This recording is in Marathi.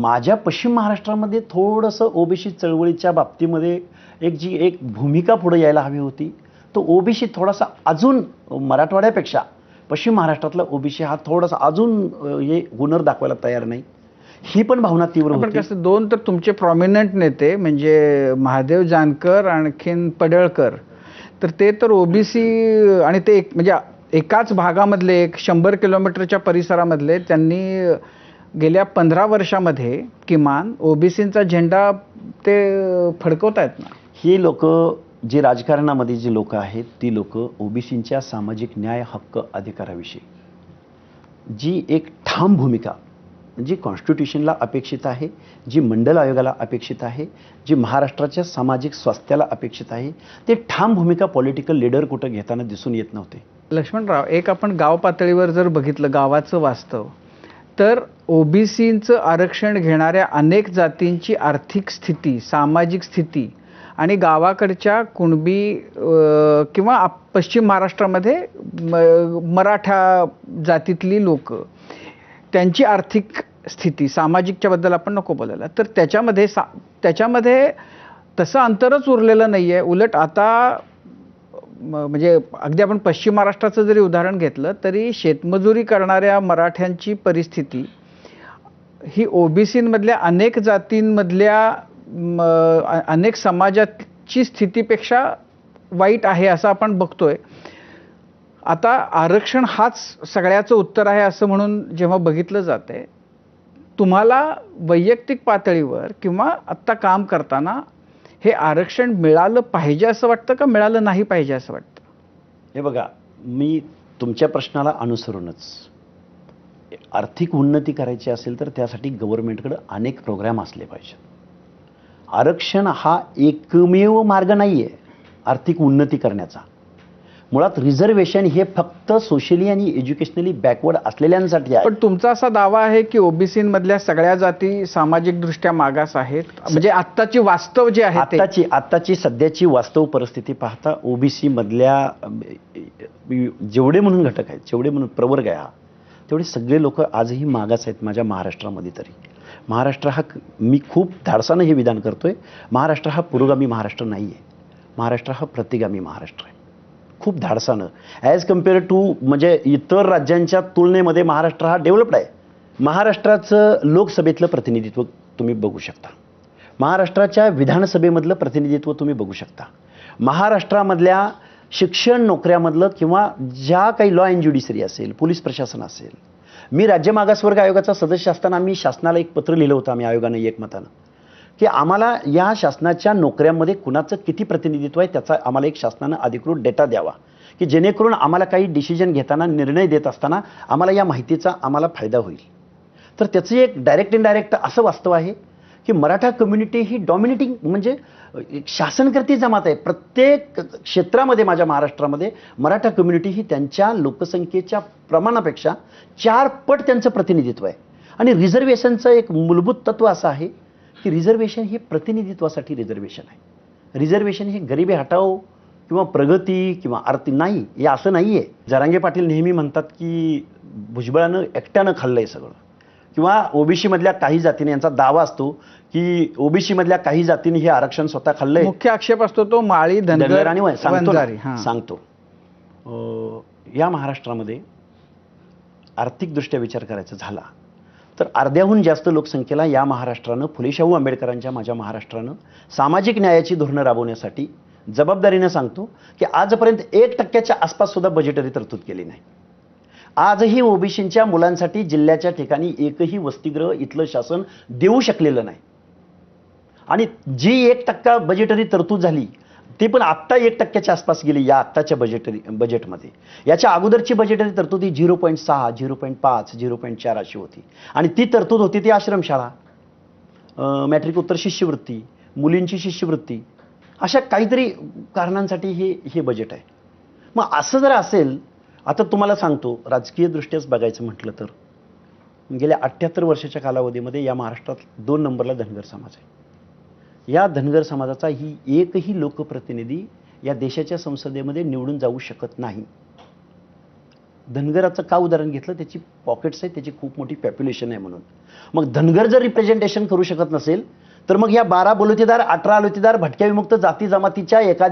माझ्या पश्चिम महाराष्ट्रामध्ये थोडंसं ओबीसी चळवळीच्या बाबतीमध्ये एक जी एक भूमिका पुढे यायला हवी होती तो ओबीसी थोडासा अजून मराठवाड्यापेक्षा पश्चिम महाराष्ट्रातला ओबीसी हा थोडासा अजून हे हुनर दाखवायला तयार नाही. ही पण भावना तीव्र होती. कसं दोन तर तुमचे प्रॉमिनंट नेते म्हणजे महादेव जानकर आणखीन पडळकर तर ते तर ओबीसी आणि ते एक म्हणजे एकाच भागामधले एक शंभर किलोमीटरच्या परिसरामधले त्यांनी गेल्या पंधरा वर्षामध्ये किमान ओबीसींचा झेंडा ते फडकवत आहेत ना? ही लोक जी राजकारणामध्ये जी लोक आहेत ती लोक ओबीसींच्या सामाजिक न्याय हक्क अधिकाराविषयी. जी एक ठाम भूमिका जी कॉन्स्टिट्यूशनला अपेक्षित आहे जी मंडल आयोगाला अपेक्षित आहे जी महाराष्ट्राच्या सामाजिक स्वास्थ्याला अपेक्षित आहे ते ठाम भूमिका पॉलिटिकल लीडर कुठं घेताना दिसून येत नव्हते. लक्ष्मणराव एक आपण गाव पातळीवर जर बघितलं गावाचं वास्तव तर ओबीसींचं आरक्षण घेणाऱ्या अनेक जातींची आर्थिक स्थिती सामाजिक स्थिती आणि गावाकडच्या कुणबी किंवा आप- पश्चिम महाराष्ट्रामध्ये म- मराठा जातीतली लोक त्यांची आर्थिक स्थिती सामाजिकच्याबद्दल आपण नको बोलायला. तर त्याच्यामध्ये सा त्याच्यामध्ये तसं अंतरच उरलेलं नाही आहे उलट आता म्हणजे अगदी आपण पश्चिम महाराष्ट्राचं जरी उदाहरण घेतलं तरी शेतमजुरी करणाऱ्या मराठ्यांची परिस्थिती ही ओबीसीमधल्या अनेक जातींमधल्या अनेक समाजाची स्थितीपेक्षा वाईट आहे असं आपण बघतोय. आता आरक्षण हाच सगळ्याचं उत्तर आहे असं म्हणून जेव्हा बघितलं जातंय तुम्हाला वैयक्तिक पातळीवर किंवा आत्ता काम करताना हे आरक्षण मिळालं पाहिजे असं वाटतं का मिळालं नाही पाहिजे असं वाटतं? हे बघा मी तुमच्या प्रश्नाला अनुसरूनच. आर्थिक उन्नती करायची असेल तर त्यासाठी गव्हर्नमेंटकडं अनेक प्रोग्राम असले पाहिजेत. आरक्षण हा एकमेव मार्ग नाही आहे आर्थिक उन्नती करण्याचा. मुळात रिझर्वेशन हे फक्त सोशली आणि एज्युकेशनली बॅकवर्ड असलेल्यांसाठी आहे. पण तुमचा असा दावा आहे की ओबीसीमधल्या सगळ्या जाती सामाजिकदृष्ट्या मागास आहेत? म्हणजे आत्ताची वास्तव जे आहे आत्ताची आत्ताची सध्याची वास्तव परिस्थिती पाहता ओबीसी मधल्या जेवढे म्हणून घटक आहेत जेवढे म्हणून प्रवर्ग आहे हा तेवढे सगळे लोक आजही मागास आहेत माझ्या महाराष्ट्रामध्ये तरी. महाराष्ट्र हा मी खूप धाडसानं हे विधान करतोय. महाराष्ट्र हा पुरोगामी महाराष्ट्र नाही आहे महाराष्ट्र हा प्रतिगामी महाराष्ट्र आहे. खूप धाडसानं. ॲज कंपेअर टू म्हणजे इतर राज्यांच्या तुलनेमध्ये महाराष्ट्र हा डेव्हलप्ड आहे. महाराष्ट्राचं लोकसभेतलं प्रतिनिधित्व तुम्ही बघू शकता. महाराष्ट्राच्या विधानसभेमधलं प्रतिनिधित्व तुम्ही बघू शकता. महाराष्ट्रामधल्या शिक्षण नोकऱ्यामधलं किंवा ज्या काही लॉ अँड ज्युडिशरी असेल पोलीस प्रशासन असेल मी राज्य मागासवर्ग आयोगाचा सदस्य असताना मी शासनाला एक पत्र लिहिलं होतं आम्ही आयोगाने एकमतानं. की आम्हाला या शासनाच्या नोकऱ्यांमध्ये कुणाचं किती प्रतिनिधित्व आहे त्याचा आम्हाला एक शासनानं अधिकृत डेटा द्यावा. की जेणेकरून आम्हाला काही डिसिजन घेताना निर्णय देत असताना आम्हाला या माहितीचा आम्हाला फायदा होईल. तर त्याचं एक डायरेक्ट इनडायरेक्ट असं वास्तव आहे की मराठा कम्युनिटी ही डॉमिनेटिंग म्हणजे एक शासनकर्ती जमात आहे. प्रत्येक क्षेत्रामध्ये माझ्या महाराष्ट्रामध्ये मराठा कम्युनिटी ही त्यांच्या लोकसंख्येच्या प्रमाणापेक्षा चार पट त्यांचं प्रतिनिधित्व आहे. आणि रिझर्वेशनचं एक मूलभूत तत्व असं आहे की रिझर्वेशन हे प्रतिनिधित्वासाठी रिझर्वेशन आहे. रिझर्वेशन हे गरिबी हटाओ किंवा प्रगती किंवा आरती नाही हे असं नाही आहे जरांगे पाटील नेहमी म्हणतात की भुजबळानं एकट्यानं खाल्लंय सगळं. किंवा ओबीसी मधल्या काही जातीने यांचा दावा असतो की ओबीसी मधल्या काही जातीने हे आरक्षण स्वतः खाल्लंय. मुख्य आक्षेप असतो तो माळी धनगर आणि सांगतो. सांगतो. या महाराष्ट्रामध्ये आर्थिकदृष्ट्या विचार करायचा झाला. तर अर्ध्याहून जास्त लोकसंख्येला या महाराष्ट्रानं फुले शाहू आंबेडकरांच्या माझ्या महाराष्ट्रानं सामाजिक न्यायाची धोरणं राबवण्यासाठी जबाबदारीनं सांगतो की आजपर्यंत एक टक्क्याच्या आसपास सुद्धा बजेटरी तरतूद केली नाही. आजही ओबीसींच्या मुलांसाठी जिल्ह्याच्या ठिकाणी एकही वसतिगृह इथलं शासन देऊ शकलेलं नाही. आणि जी एक टक्का बजेटरी तरतूद झाली ती पण आत्ता एक टक्क्याच्या आसपास गेली या आत्ताच्या बजेटरी बजेटमध्ये याच्या अगोदरची बजेटरी तरतूद ही झिरो पॉईंट सहा झिरो पॉईंट पाच झिरो पॉईंट चार अशी होती. आणि ती तरतूद होती ती आश्रमशाळा. मॅट्रिक उत्तर शिष्यवृत्ती मुलींची शिष्यवृत्ती अशा काहीतरी कारणांसाठी हे हे बजेट आहे. मग असं जर असेल आता तुम्हाला सांगतो राजकीयदृष्ट्याच बघायचं म्हटलं तर गेल्या अठ्ठ्याहत्तर वर्षाच्या कालावधीमध्ये या महाराष्ट्रात दोन नंबरला धनगर समाज आहे. या धनगर समाजाचा ही एकही लोकप्रतिनिधी या देशाच्या संसदेमध्ये निवडून जाऊ शकत नाही. धनगराचं का उदाहरण घेतलं? त्याची पॉकेट्स आहेत त्याची खूप मोठी पॉप्युलेशन आहे म्हणून. मग धनगर जर रिप्रेझेंटेशन करू शकत नसेल तर मग या बारा बलुतेदार अठरा बलुतेदार भटक्या विमुक्त जाती जमातीच्या एखाद्या